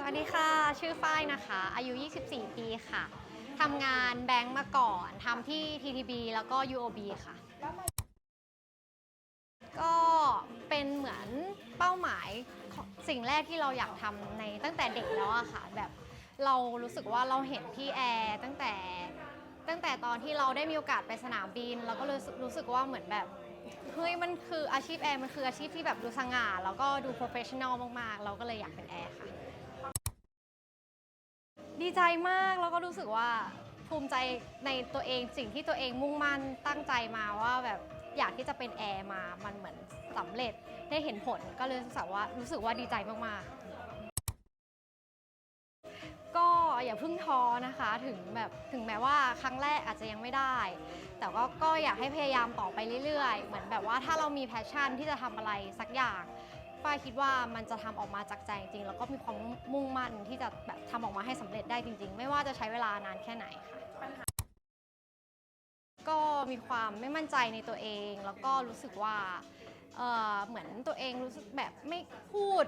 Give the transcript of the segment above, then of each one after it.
สวัสดีค่ะ ชื่อฝ้ายนะคะ อายุ 24 ปีค่ะ ทำงานแบงก์มาก่อน ทำที่ TTB แล้วก็ UOB ค่ะ ก็เป็นเหมือนเป้าหมายของสิ่งแรกที่เราอยากทำในตั้งแต่เด็กแล้วอะค่ะ แบบเรารู้สึกว่าเราเห็นพี่แอร์ตั้งแต่ตั้งแต่ตอนที่เราได้มีโอกาสไปสนามบิน เราก็รู้สึกรู้สึกว่าเหมือนแบบเฮ้ยมันคืออาชีพแอร์มันคืออาชีพที่แบบดูสง่าแล้วก็ดูโปรเฟชชั่นอลมากๆ เราก็เลยอยากเป็น ดีใจมากแล้วก็รู้สึกว่าภูมิใจในตัวเองสิ่งที่ตัวเองมุ่งมั่นตั้งใจมาว่าแบบอยากที่จะเป็นแอร์มา มันเหมือนสำเร็จได้เห็นผลก็เลยรู้สึกว่ารู้สึกว่าดีใจมากๆ ก็อย่าเพิ่งท้อนะคะถึงแบบถึงแม้ว่าครั้งแรกอาจจะยังไม่ได้ แต่ว่าก็อยากให้พยายามต่อไปเรื่อยๆ เหมือนแบบว่าถ้าเรามีแพชชั่นที่จะทำอะไรสักอย่าง ฝ้ายคิดว่ามันจะทำออกมาจากใจจริงๆ แล้วก็มีความมุ่งมั่นที่จะแบบทำออกมาให้สำเร็จได้จริง ๆ ไม่ว่าจะใช้เวลานานแค่ไหนค่ะก็มีความไม่มั่นใจในตัวเอง แล้วก็รู้สึกว่าเอ่อเหมือนตัวเองรู้สึกแบบไม่พูด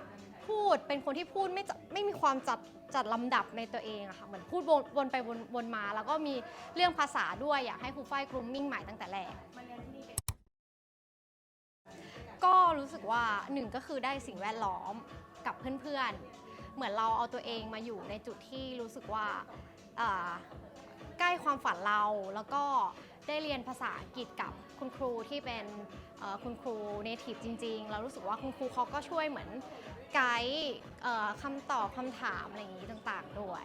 พูดเป็นคนที่พูดไม่จะไม่มีความจัดจัดลำดับในตัวเองอะค่ะเหมือนพูดวนวนไปวนวนมา แล้วก็มีเรื่องภาษาด้วยอยากให้ครูฝ้ายกรูมมิ่งใหม่ตั้งแต่แรกู้สึกว่าหนึ่งก็คือได้สิ่งแวดล้อมกับเพื่อนๆ เหมือนเราเอาตัวเองมาอยู่ในจุดที่รู้สึกว่าใกล้ความฝันเราแล้วก็ได้เรียนภาษาอังกฤษกับคุณครูที่เป็นคุณครูเนทีฟจริงๆแล้วรู้สึกว่าคุณครูเขาก็ช่วยเหมือนไกด์คำตอบคำถามอะไรอย่างนี้ต่างๆ ด้วย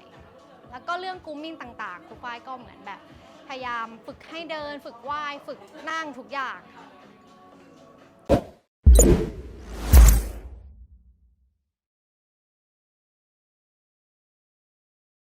แล้วก็เรื่องกรูมมิ่งต่างๆครูฝ้ายก็เหมือนแบบพยายามฝึกให้เดิน ฝึกว่าย ฝึกนั่งทุกอย่าง Thank you.